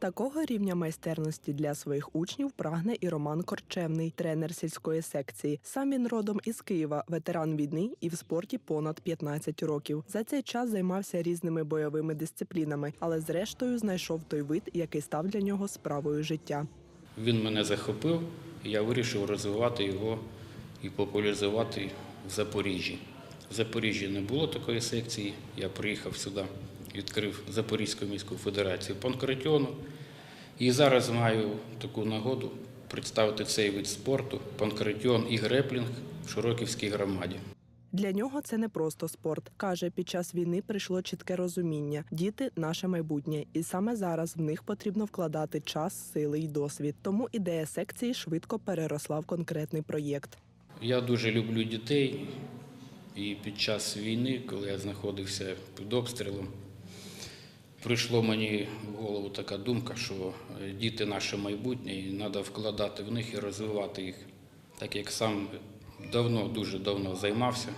Такого рівня майстерності для своїх учнів прагне і Роман Корчевний, тренер сільської секції. Сам він родом із Києва, ветеран війни і в спорті понад 15 років. За цей час займався різними бойовими дисциплінами, але зрештою знайшов той вид, який став для нього справою життя. Він мене захопив, я вирішив розвивати його і популяризувати в Запоріжжі. В Запоріжжі не було такої секції. Я приїхав сюди, відкрив Запорізьку міську федерацію панкратіону. І зараз маю таку нагоду представити цей вид спорту панкратіон і греплінг в Широківській громаді. Для нього це не просто спорт. каже, під час війни прийшло чітке розуміння: діти наше майбутнє, і саме зараз в них потрібно вкладати час, сили й досвід. Тому ідея секції швидко переросла в конкретний проєкт. Я дуже люблю дітей, і під час війни, коли я знаходився під обстрілом, прийшло мені в голову така думка, що е, діти наше майбутнє, і треба вкладати в них і розвивати їх. Так як сам давно, дуже давно займався,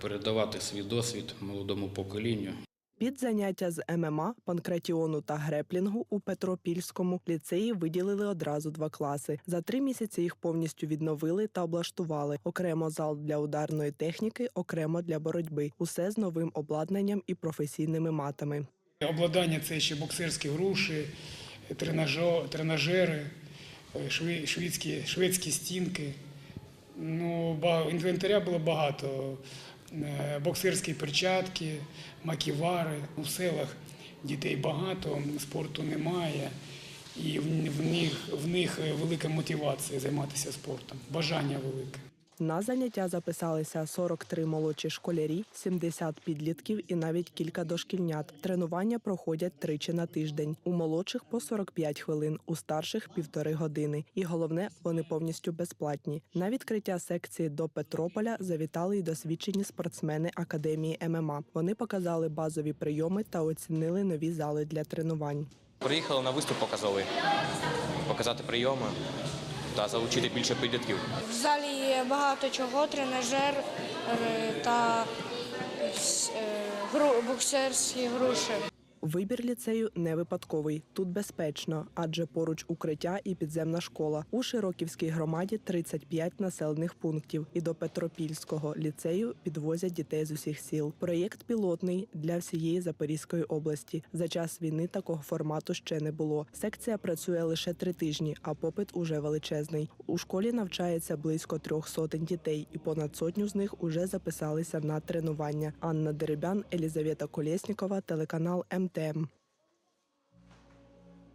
передавати свій досвід молодому поколінню. Під заняття з ММА, панкратіону та греплінгу у Петропільському ліцеї виділили одразу два класи. За три місяці їх повністю відновили та облаштували. Окремо зал для ударної техніки, окремо для боротьби. Усе з новим обладнанням і професійними матами. Обладнання це ще боксерські груші, тренажери, е, шведські, шведські стінки. Ну, інвентаря було багато. Е, Боксерські перчатки, маківари. У селах дітей багато, спорту немає. І в них, в них велика мотивація займатися спортом, бажання велике. На заняття записалися 43 молодші школярі, 70 підлітків і навіть кілька дошкільнят. Тренування проходять тричі на тиждень. У молодших по 45 хвилин, у старших півтори години. І головне, вони повністю безплатні. На відкриття секції до Петрополя завітали й досвідчені спортсмени академії ММА. Вони показали базові прийоми та оцінили нові зали для тренувань. Приїхали на виступ показовий, показати прийоми та залучити більше підлітків. В залі є багато чого, тренажер е, та е, гру- боксерські груші. Вибір ліцею не випадковий. Тут безпечно, адже поруч укриття і підземна школа. У Широківській громаді 35 населених пунктів. І до Петропільського ліцею підвозять дітей з усіх сіл. Проєкт пілотний для всієї Запорізької області. За час війни такого формату ще не було. Секція працює лише три тижні, а попит уже величезний. У школі навчається близько трьох сотень дітей, і понад сотню з них уже записалися на тренування. Анна Деребян, Елізавета Колєснікова, телеканал them.